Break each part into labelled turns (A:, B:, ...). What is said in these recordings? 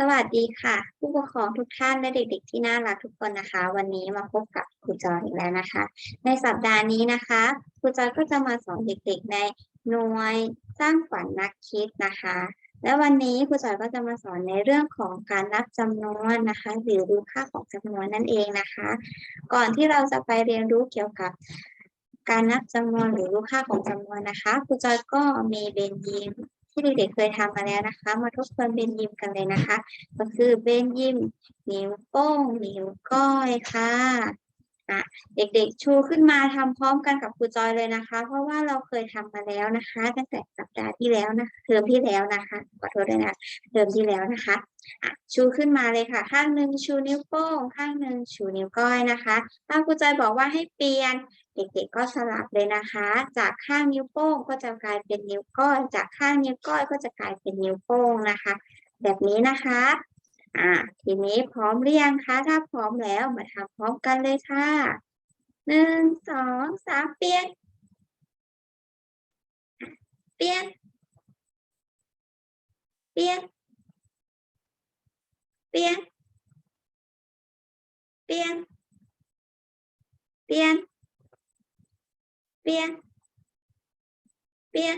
A: สวัสดีค่ะ ผู้ปกครองทุกท่านและเด็ก ๆ ที่น่ารักทุกคนนะคะ วันนี้มาพบกับครูจอยอีกแล้วนะคะ ในสัปดาห์นี้นะคะครูจอยก็จะมาสอนเด็ก ๆ ในหน่วยสร้างฝันนักคิดนะคะ และวันนี้ครูจอยก็จะมาสอนในเรื่องของการนับจำนวนนะคะ หรือรู้ค่าของจำนวนนั่นเองนะคะ ก่อนที่เราจะไปเรียนรู้เกี่ยวกับการนับจำนวนหรือรู้ค่าของจำนวนนะคะครูจอยก็มีเบนยิม ที่เด็กๆเคยทำมาแล้วนะคะ มาทบทวนเบนยิมกันเลยนะคะ ก็คือเบนยิมนิ้วโป้งนิ้วก้อยค่ะอะเด็กๆชูขึ้นมาทำพร้อมกันกับครูจอยเลยนะคะ เพราะว่าเราเคยทำมาแล้วนะคะ ตั้งแต่สัปดาห์ที่แล้วนะเทอมที่แล้วนะคะขอโทษด้วยนะเทอมที่แล้วนะคะอะชูขึ้นมาเลยค่ะ ข้างหนึ่งชูนิ้วโป้ง ข้างหนึ่งชูนิ้วก้อยนะคะถ้าครูจอยบอกว่าให้เปลี่ยน เด็กๆก็สลับเลยนะคะ จากข้างนิ้วโป้งก็จะกลายเป็นนิ้วก้อย จากข้างนิ้วก้อยก็จะกลายเป็นนิ้วโป้งนะคะ แบบนี้นะคะ อ่า ทีนี้พร้อมหรือยังคะ ถ้าพร้อมแล้วมาทำพร้อมกันเลยค่ะหนึ่งสองสามเปลี่ยน เปลี่ยน เปลี่ยน เปลี่ยน เปลี่ยน เปลี่ยน เปลี่ยนเปลี่ยน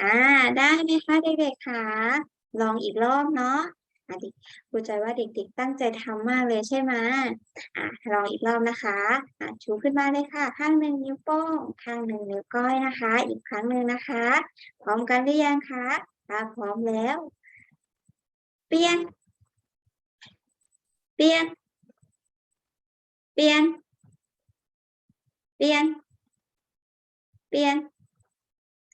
A: อ่า ได้ไหมคะเด็กๆคะลองอีกรอบเนาะอะเด็กครูใจว่าเด็กๆตั้งใจทำมากเลยใช่ไหมอะลองอีกรอบนะคะอะชูขึ้นมาเลยค่ะ ข้างหนึ่งนิ้วโป้ง ข้างหนึ่งนิ้วก้อยนะคะ อีกครั้งหนึ่งนะคะ พร้อมกันหรือยังคะถ้าพร้อมแล้ว เปลี่ยน เปลี่ยน เปลี่ยน เปลี่ยน เปลี่ยน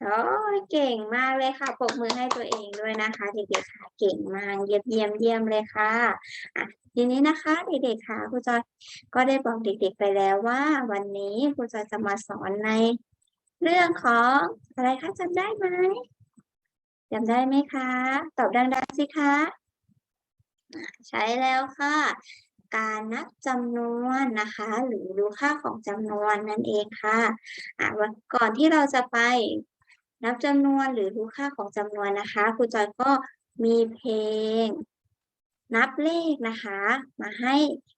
A: โอ้ยเก่งมากเลยค่ะปรบมือให้ตัวเองด้วยนะคะเด็กๆค่ะเก่งมากเยี่ยมเยี่ยมเยี่ยมเลยค่ะอะทีนี้นะคะเด็กๆค่ะครูจอยก็ได้บอกเด็กๆไปแล้วว่า วันนี้ครูจอยจะมาสอนในเรื่องของอะไรคะจำได้ไหมจำได้ไหมคะ ตอบดังๆสิค่ะใช้แล้วค่ะ การนับจำนวนนะคะ หรือรู้ค่าของจำนวนนั่นเองค่ะะก่อนที่เราจะไปนับจำนวนหรือรู้ค่าของจำนวนนะคะครูจอยก็มีเพลง นับเลขนะคะ มาให้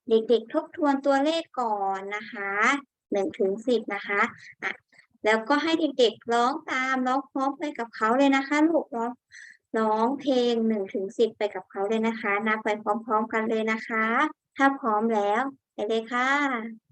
A: เด็กๆทบทวนตัวเลขก่อนนะคะหนึ่งถึงสิบนะคะะแล้วก็ให้เด็กๆร้องตามร้องพร้อมไปกับเขาเลยนะคะลูกร้องร้องเพลงหนึ่งถึงสิบไปกับเขาเลยนะคะ นับไปพร้อมๆกันเลยนะคะ ถ้าพร้อมแล้วไปเลยค่ะ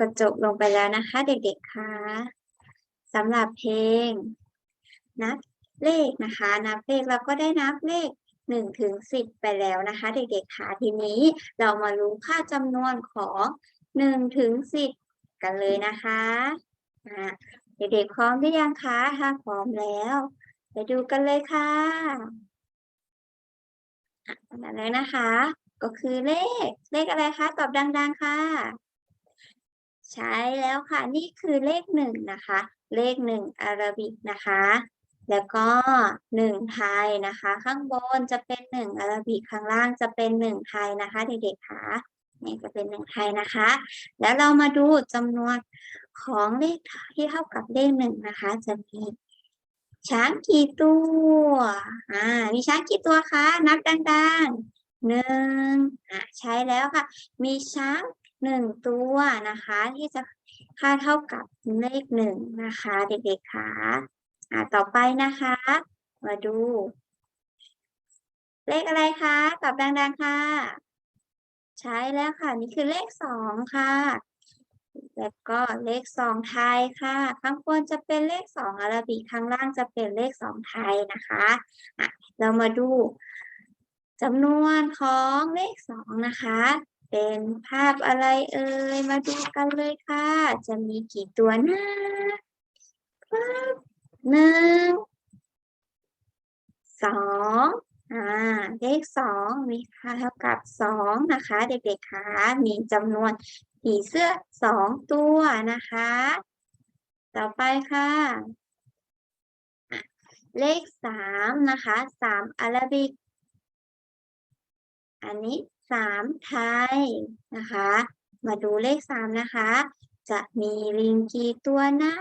B: ก็
A: จบลงไปแล้วนะคะ เด็กๆคะสำหรับเพลง นับเลขนะคะ นับเลขเราก็ได้นับเลขหนึ่งถึงสิบไปแล้วนะคะ เด็กๆคะทีนี้เรามารู้ค่าจำนวนของหนึ่งถึงสิบกันเลยนะคะเด็กๆพร้อมหรือยังคะถ้าพร้อมแล้วไปดูกันเลยค่ะอะอันดับแรกนะคะ ก็คือเลข เลขอะไรคะ ตอบดัง ๆ ค่ะ ใช่แล้วค่ะ นี่คือเลขหนึ่งนะคะ เลขหนึ่งอาราบิกนะคะ แล้วก็หนึ่งไทยนะคะ ข้างบนจะเป็นหนึ่งอาราบิกข้างล่างจะเป็นหนึ่งไทยนะคะเด็กๆคะนี่จะเป็นหนึ่งไทยนะคะ แล้วเรามาดูจำนวนของเลขที่เท่ากับเลขหนึ่งนะคะ จะมีช้างกี่ตัว อ่า มีช้างกี่ตัวคะ นับดังๆหนึ่งอ่าใช้แล้วค่ะ มีช้าง หนึ่งตัวนะคะ ที่จะค่าเท่ากับเลขหนึ่งนะคะ เด็กๆค่ะอ่าต่อไปนะคะ มาดู เลขอะไรคะตอบดังๆค่ะ ใช้แล้วค่ะ นี่คือเลขสองค่ะแล้วก็เลขสองไทยค่ะ ข้างบนจะเป็นเลขสองอาราบิกข้างล่างจะเป็นเลขสองไทยนะคะอะเรามาดูจำนวนของเลขสองนะคะ เป็นภาพอะไรเอ่ย มาดูกันเลยค่ะ จะมีกี่ตัวนะครับหนึ่งสองอ่าเลขสองมีค่าเท่ากับสองนะคะ เด็กๆคะมีจำนวนผีเสื้อสองตัวนะคะ ต่อไปค่ะอะเลขสามนะคะสามอาราบิก อันนี้ สามไทยนะคะ มาดูเลขสามนะคะ จะมีลิงกี่ตัวนะ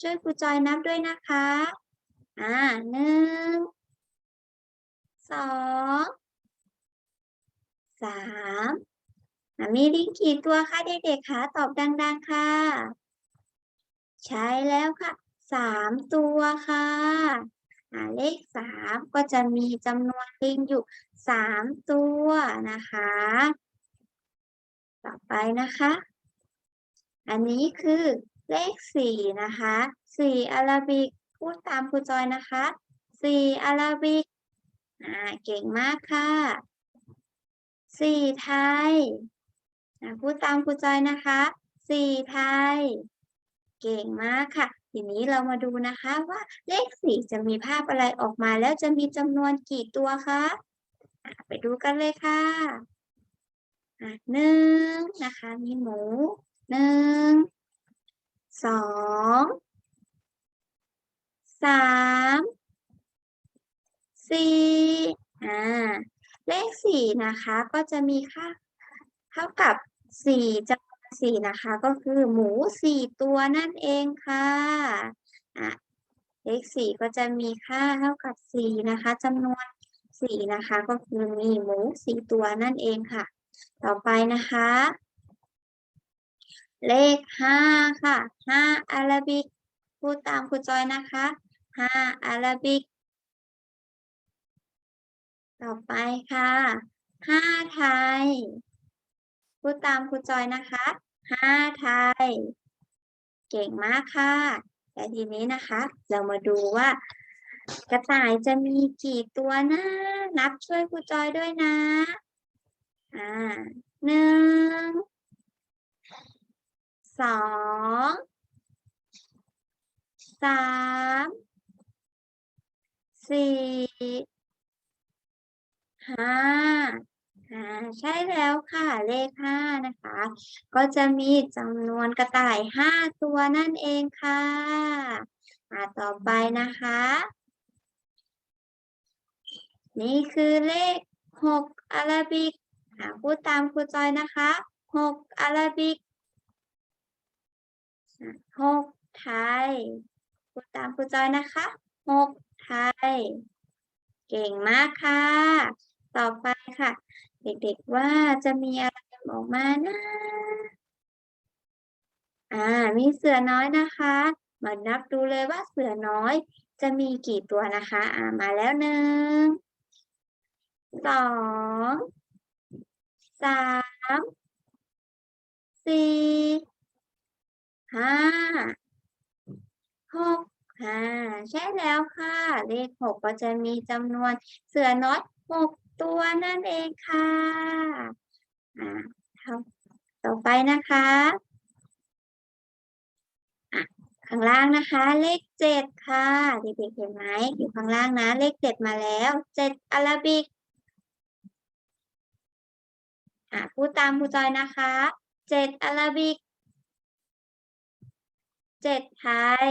A: ช่วยครูจอยนับด้วยนะคะ อ่าหนึ่งสองสามอะมีลิงกี่ตัวคะเด็กๆคะตอบดัง ๆ ค่ะ ใช้แล้วค่ะสามตัวค่ะ เลขสามก็จะมีจำนวนลิงอยู่สามตัวนะคะ ต่อไปนะคะ อันนี้คือเลขสี่นะคะสี่อาราบิกพูดตามครูจอยนะคะสี่อาราบิกอ่าเก่งมากค่ะสี่ไทยพูดตามครูจอยนะคะสี่ไทย เก่งมากค่ะ ทีนี้เรามาดูนะคะว่าเลขสี่จะมีภาพอะไรออกมาแล้วจะมีจำนวนกี่ตัวคะไปดูกันเลยค่ะหนึ่งนะคะ มีหมูหนึ่งสองสามสี่อ่าเลขสี่นะคะ ก็จะมีค่าเท่ากับสี่จำ สี่นะคะ ก็คือหมูสี่ตัวนั่นเองค่ะอะเลขสี่ก็จะมีค่าเท่ากับสี่นะคะจำนวนสี่นะคะ ก็คือมีหมูสี่ตัวนั่นเองค่ะ ต่อไปนะคะ เลขห้าค่ะห้าอาราบิกพูดตามครูจอยนะคะห้าอาราบิก ต่อไปค่ะห้าไทยพูดตามครูจอยนะคะ ห้าไทย เก่งมากค่ะ แต่ทีนี้นะคะ เรามาดูว่ากระต่ายจะมีกี่ตัวนะ นับช่วยครูจอยด้วยนะ อ่าหนึ่ง สอง สาม สี่ ห้า อ่าใช่แล้วค่ะเลขห้านะคะ ก็จะมีจำนวนกระต่ายห้าตัวนั่นเองค่ะอ่าต่อไปนะคะ นี่คือเลขหกอาราบิกอ่าพูดตามครูจอยนะคะหกอาราบิกหกไทยพูดตามครูจอยนะคะหกไทย เก่งมากค่ะ ต่อไปค่ะ เด็กๆว่าจะมีอะไรออกมานะ อ่า มีเสือน้อยนะคะมานับดูเลยว่าเสือน้อยจะมีกี่ตัวนะคะ อ่ามาแล้วหนึ่งสองสามสี่ห้าหกค่ะใช่แล้วค่ะ เลขหกก็จะมีจำนวนเสือน็อตหก ตัวนั่นเองค่ะอ่าต่อไปนะคะอะข้างล่างนะคะ เลขเจ็ดค่ะเด็กๆเห็นไหมอยู่ข้างล่างนะ เลขเจ็ดมาแล้วเจ็ดอาราบิกอะพูดตามครูจอยนะคะเจ็ดอาราบิกเจ็ดไทย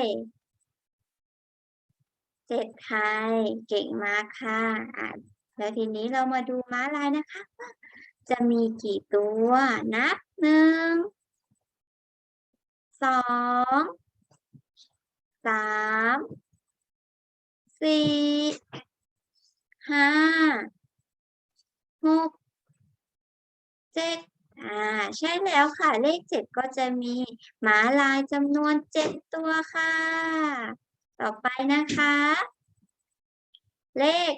A: เจ็ดไทยเก่งมากค่ะอะ แล้วทีนี้เรามาดูม้าลายนะคะว่าจะมีกี่ตัวนับหนึ่งสองสามสี่ห้าหกเจ็ดอ่าใช่แล้วค่ะ เลขเจ็ดก็จะมีหมาลายจำนวนเจ็ดตัวค่ะ ต่อไปนะคะ เลข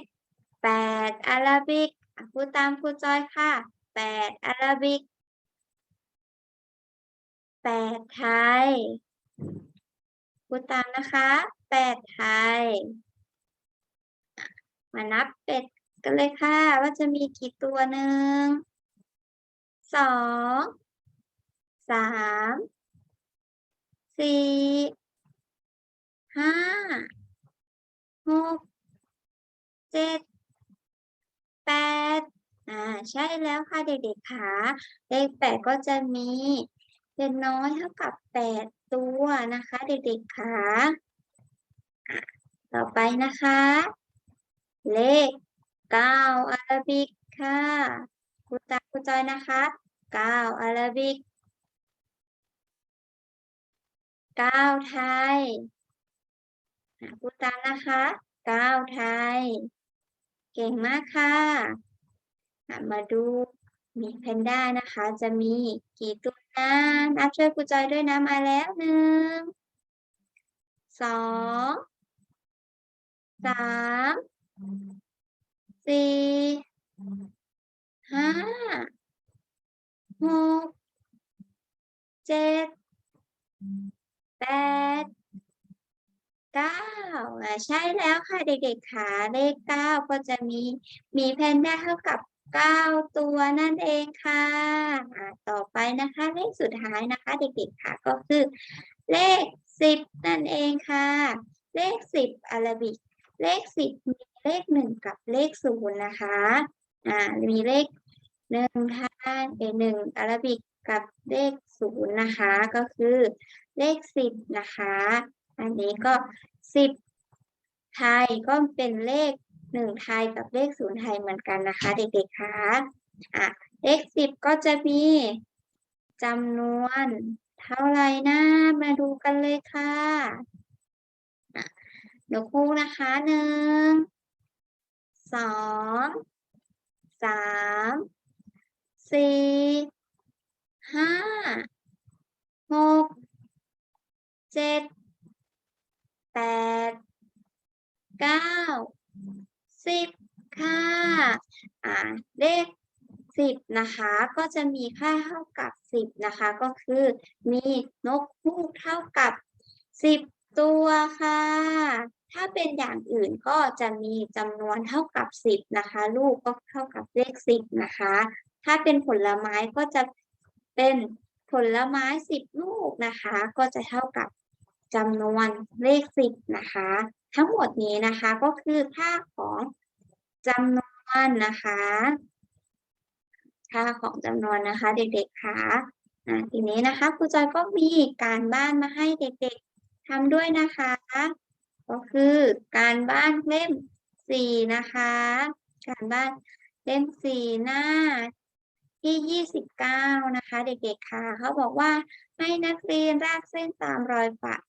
A: แปดอาราบิกพูดตามครูจอยค่ะแปดอาราบิกแปดไทยพูดตามนะคะแปดไทย มานับเป็ดกันเลยค่ะ ว่าจะมีกี่ตัวหนึ่งสองสามสี่ห้าหกเจ็ด แปดอ่าใช่แล้วค่ะเด็กๆค่ะเลขแปดก็จะมีเป็นน้อยเท่ากับแปดตัวนะคะ เด็กๆค่ะต่อไปนะคะ เลขเก้าอาราบิกค่ะครูตาครูจอยนะคะเก้าอาราบิกเก้าไทยครูตามนะคะเก้าไทย เก่งมากค่ะมาดูหมีแพนด้านะคะ จะมีกี่ตัวนะนับช่วยครูจอยด้วยนะมาแล้วหนึ่งสองสามสี่ห้าหกเจ็ดแปดเก้า อ่าใช่แล้วค่ะเด็กๆค่ะเลขเก้าก็จะมีมีแพนด้าเท่ากับเก้าตัวนั่นเองค่ะอ่าต่อไปนะคะเลขสุดท้ายนะคะ เด็กๆค่ะก็คือเลขสิบนั่นเองค่ะ เลขสิบอาราบิก เลขสิบมีเลขหนึ่งกับเลขศูนย์นะคะอ่ามีเลขหนึ่งไทยเอ่อหนึ่งอาราบิกกับเลขศูนย์นะคะ ก็คือเลขสิบนะคะ อันนี้ก็สิบ ไทยก็เป็นเลขหนึ่งไทยกับเลขศูนย์ไทยเหมือนกันนะคะ เด็กๆคะอะเลขสิบก็จะมีจำนวน เท่าไหร่นะมาดูกันเลยค่ะอะเดี๋ยวครูนะคะหนึ่งสองสามสี่ห้าหกเจ็ดแปด เก้าสิบค่ะอ่าเลขสิบนะคะก็จะมีค่าเท่ากับสิบนะคะ ก็คือมีนกฮูกเท่ากับสิบตัวค่ะ ถ้าเป็นอย่างอื่นก็จะมีจำนวนเท่ากับสิบนะคะ ลูกก็เท่ากับเลขสิบนะคะ ถ้าเป็นผลไม้ก็จะเป็นผลไม้สิบลูกนะคะ ก็จะเท่ากับจำนวนเลขสิบนะคะ ทั้งหมดนี้นะคะก็คือค่าของจำนวนนะคะ ค่าของจำนวนนะคะ เด็กๆค่ะอ่าทีนี้นะคะครูจอยก็มีการบ้านมาให้เด็กๆทำด้วยนะคะ ก็คือการบ้านเล่มสี่นะคะ การบ้านเล่มสี่หน้าที่ยี่สิบเก้านะคะ เด็กๆค่ะ เขาบอกว่าให้นักเรียนรากเส้นตามรอยฝัก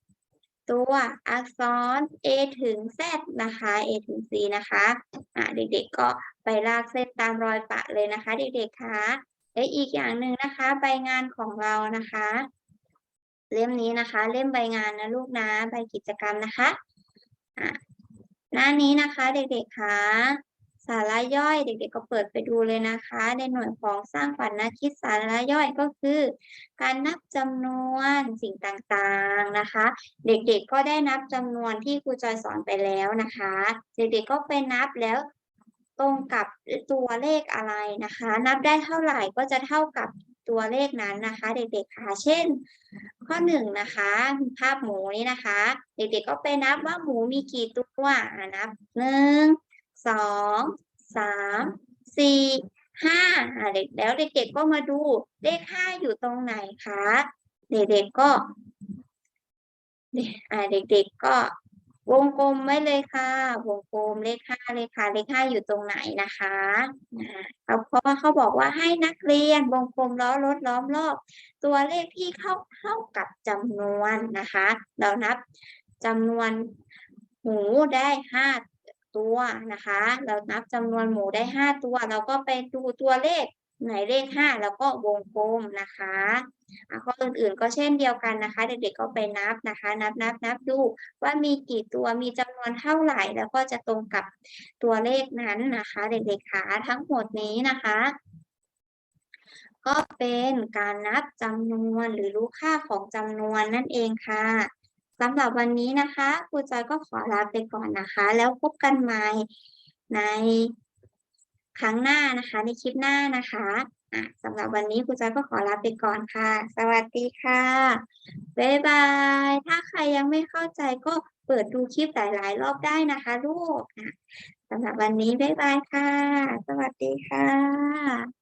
A: ตัวอักษร A ถึง Z นะคะ A ถึง C นะคะอะเด็กๆก็ไปลากเส้นตามรอยปะเลยนะคะ เด็กๆคะและอีกอย่างหนึ่งนะคะ ใบงานของเรานะคะ เล่มนี้นะคะ เล่มใบงานนะลูกนะใบกิจกรรมนะคะอะหน้านี้นะคะ เด็กๆคะ สาระย่อยเด็กๆก็เปิดไปดูเลยนะคะ ในหน่วยของสร้างสรรค์นะคิดสาระย่อยก็คือ การนับจำนวนสิ่งต่างๆนะคะ เด็กๆก็ได้นับจำนวนที่ครูจอยสอนไปแล้วนะคะ เด็กๆก็ไปนับแล้วตรงกับตัวเลขอะไรนะคะ นับได้เท่าไหร่ก็จะเท่ากับตัวเลขนั้นนะคะ เด็กๆค่ะเช่น ข้อหนึ่งนะคะ ภาพหมูนี่นะคะ เด็กๆก็ไปนับว่าหมูมีกี่ตัวนับหนึ่ง สองสามสี่ห้าอ่าเด็กแล้วเด็กๆก็มาดูเลขห้าอยู่ตรงไหนคะเด็กๆก็เด็กอ่าเด็กๆก็วงกลมไว้เลยค่ะ วงกลมเลขห้าเลยค่ะ เลขห้าอยู่ตรงไหนนะคะเขาเพราะว่าเขาบอกว่าให้นักเรียนวงกลมล้อรถล้อมรอบ ตัวเลขที่เข้าเท่ากับจำนวนนะคะ เรานับจำนวนหูได้ห้า ตัวนะคะ เรานับจำนวนหมูได้ห้าตัว เราก็ไปดูตัวเลขไหนเลขห้าแล้วก็วงกลมนะคะอะข้ออื่นๆก็เช่นเดียวกันนะคะ เด็กๆก็ไปนับนะคะ นับนับนับดูว่ามีกี่ตัวมีจำนวนเท่าไหร่แล้วก็จะตรงกับตัวเลขนั้นนะคะ เด็กๆคะทั้งหมดนี้นะคะ ก็เป็นการนับจำนวนหรือรู้ค่าของจำนวนนั่นเองค่ะ สำหรับวันนี้นะคะครูจอยก็ขอลาไปก่อนนะคะ แล้วพบกันใหม่ในครั้งหน้านะคะ ในคลิปหน้านะคะอะสำหรับวันนี้ครูจอยก็ขอลาไปก่อนค่ะ สวัสดีค่ะ บ๊ายบาย ถ้าใครยังไม่เข้าใจก็เปิดดูคลิปหลาย ๆ รอบได้นะคะ ลูกอะสำหรับวันนี้บ๊ายบายค่ะ สวัสดีค่ะ